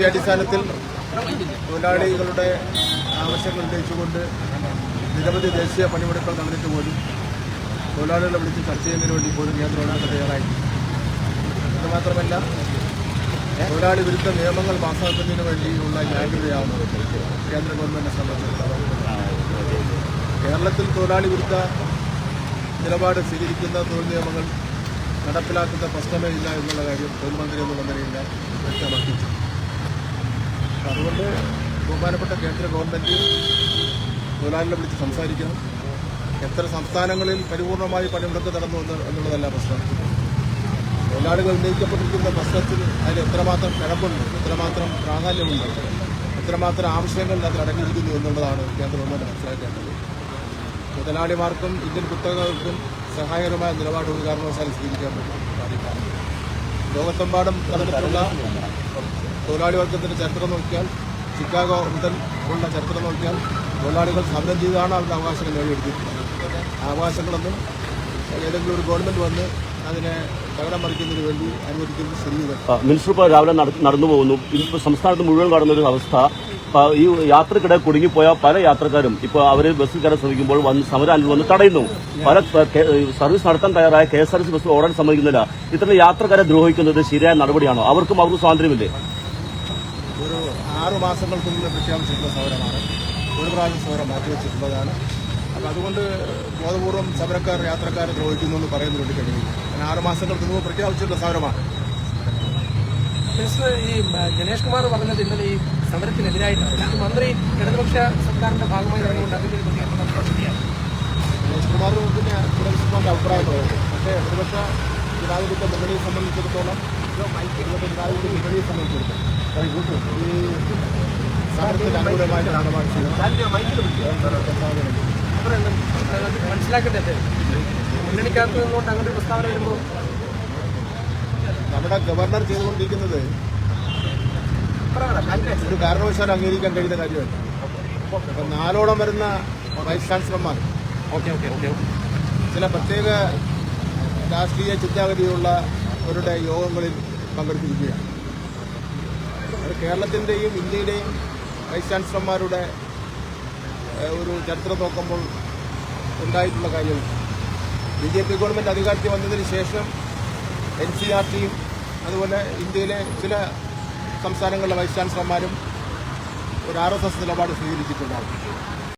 ദേശീയാടിസ്ഥാനത്തിൽ തൊഴിലാളികളുടെ ആവശ്യങ്ങൾ ഉന്നയിച്ചുകൊണ്ട് നിരവധി ദേശീയ പണിമുടക്കൾ നടന്നിട്ട് പോലും തൊഴിലാളികളെ വിളിച്ച് ചർച്ച ചെയ്യുന്നതിന് വേണ്ടി പോലും കേന്ദ്ര തയ്യാറായി. ഇത് മാത്രമല്ല തൊഴിലാളി വിരുദ്ധ നിയമങ്ങൾ പാസ്സാക്കുന്നതിന് വേണ്ടിയുള്ള ജാഗ്രതയാണ് കേന്ദ്ര ഗവൺമെന്റിനെ സംബന്ധിച്ചിടത്തോളം. കേരളത്തിൽ തൊഴിലാളി വിരുദ്ധ നിലപാട് സ്വീകരിക്കുന്ന തൊഴിൽ നിയമങ്ങൾ നടപ്പിലാക്കുന്ന പ്രശ്നമേ ഇല്ല എന്നുള്ള കാര്യം തൊഴിൽ മന്ത്രി എന്നുള്ള നിലയിൽ അപ്പം അതുകൊണ്ട് ബഹുമാനപ്പെട്ട കേന്ദ്ര ഗവൺമെന്റ് തൊഴിലാളികളെ വിളിച്ച് സംസാരിക്കണം എത്ര സംസ്ഥാനങ്ങളിൽ പരിപൂർണമായി പണിമുടക്ക് നടന്നു എന്ന് എന്നുള്ളതല്ല പ്രശ്നം. തൊഴിലാളികൾ ഉന്നയിക്കപ്പെട്ടിരിക്കുന്ന പ്രശ്നത്തിൽ അതിൽ എത്രമാത്രം കിടപ്പുണ്ട് എത്രമാത്രം പ്രാധാന്യമുണ്ട് എത്രമാത്രം ആവശ്യങ്ങൾ അതിൽ അടങ്ങിയിരിക്കുന്നു എന്നുള്ളതാണ് കേന്ദ്ര ഗവൺമെന്റ് മനസ്സിലാക്കേണ്ടത്. മുതലാളിമാർക്കും ഇന്ത്യൻ കുത്തകൾക്കും സഹായകരമായ നിലപാട് ഒരു കാരണവശാലും സ്വീകരിക്കാൻ പറ്റും ലോകത്തെമ്പാടും നടന്നിട്ടുള്ള തൊഴിലാളി വർഗത്തിന്റെ ചരിത്രം നോക്കിയാൽ ചിക്കാഗോ മുതൽ ഉള്ള ചരിത്രം നോക്കിയാൽ തൊഴിലാളികൾ സമരം ചെയ്താണ് അവരുടെ അവകാശങ്ങൾ നേടിയെടുത്തിട്ടുള്ളത് അവകാശങ്ങളൊന്നും ഏതെങ്കിലും ഒരു ഗവൺമെന്റ് വന്ന് അതിനെ തകരം മറിക്കുന്നതിന് വേണ്ടി അനുവദിക്കുന്നത് ശരിയല്ല. മിനിസ്റ്റർ ഇപ്പോൾ രാവിലെ നട- നടന്നു പോകുന്നു സംസ്ഥാനത്ത് മുഴുവൻ കാണുന്ന ഒരു അവസ്ഥ ഈ യാത്രക്കിടെ കുടുങ്ങിപ്പോയ പല യാത്രക്കാരും ഇപ്പോൾ അവർ ബസ്സിൽ കയറാൻ ശ്രമിക്കുമ്പോൾ വന്ന് സമരം വന്ന് തടയുന്നു. പല സർവീസ് നടത്താൻ തയ്യാറായ K S R T C ഓടാൻ സമ്മതിക്കുന്നില്ല. ഇത്തരം യാത്രക്കാരെ ദ്രോഹിക്കുന്നത് ശരിയായ നടപടിയാണോ? അവർക്കും അവർക്ക് സ്വാതന്ത്ര്യമില്ലേ? ഒരു ആറു മാസങ്ങൾക്കുള്ളിൽ പ്രഖ്യാപിച്ചിട്ടുള്ള സമരമാണ്. ഒരു പ്രാവശ്യം സമരം മാറ്റിവെച്ചിട്ടുള്ളതാണ് അപ്പം അതുകൊണ്ട് ബോധപൂർവം സമരക്കാർ യാത്രക്കാരെ ദ്രോഹിക്കുന്നു എന്ന് പറയുന്നതിന് കഴിഞ്ഞു കഴിയില്ല കാരണം ആറ് മാസങ്ങൾക്ക് മുമ്പ് പ്രഖ്യാപിച്ചിട്ടുള്ള സമരമാണ്. മിനിസ്റ്റർ ഈ ഗണേഷ് കുമാർ പറഞ്ഞത് ഇന്നലെ ഈ സമരത്തിനെതിരായിട്ടാണ്. മന്ത്രി ഇടതുപക്ഷ സർക്കാരിന്റെ ഭാഗമായി നടന്നുകൊണ്ട് അതിന്റെ. ഗണേഷ് കുമാർ പിന്നെ ഗണേഷ്കുമാറിന്റെ അഭിപ്രായം പറയുന്നത് പക്ഷേ പ്രതിപക്ഷ ജനാധിപത്യ മുന്നണിയെ സംബന്ധിച്ചിടത്തോളം ഇടതുപക്ഷ ജനാധിപത്യ മുന്നണിയെ സംബന്ധിച്ചിടത്തോളം ഈ സമരത്തിന് അനുകൂലമായ നടപടി അത് മനസ്സിലാക്കേണ്ടത് മുന്നണിക്കകത്ത് നിന്നുകൊണ്ട് അങ്ങനെ പ്രസ്താവന വരുമ്പോൾ നമ്മുടെ ഗവർണർ ചെയ്തുകൊണ്ടിരിക്കുന്നത് ഒരു കാരണവശാലും അംഗീകരിക്കാൻ കഴിയുന്ന കാര്യമല്ല. അപ്പം നാലോളം വരുന്ന വൈസ് ചാൻസലർമാർ. ചില പ്രത്യേക രാഷ്ട്രീയ ചിന്താഗതിയുള്ള അവരുടെ യോഗങ്ങളിൽ പങ്കെടുത്തിരിക്കുകയാണ്. കേരളത്തിന്റെയും ഇന്ത്യയുടെയും വൈസ് ചാൻസലർമാരുടെ ഒരു ചരിത്രം നോക്കുമ്പോൾ ഉണ്ടായിട്ടുള്ള കാര്യമാണ് ബി ജെ പി ഗവൺമെന്റ് അധികാരത്തിൽ വന്നതിന് ശേഷം എൻ സി ആർ ടിയും അതുപോലെ ഇന്ത്യയിലെ ചില സംസ്ഥാനങ്ങളിലെ വൈസ് ചാൻസലർമാരും ഒരു ആർ എസ് എസ് നിലപാട് സ്വീകരിച്ചിട്ടുണ്ടാകും.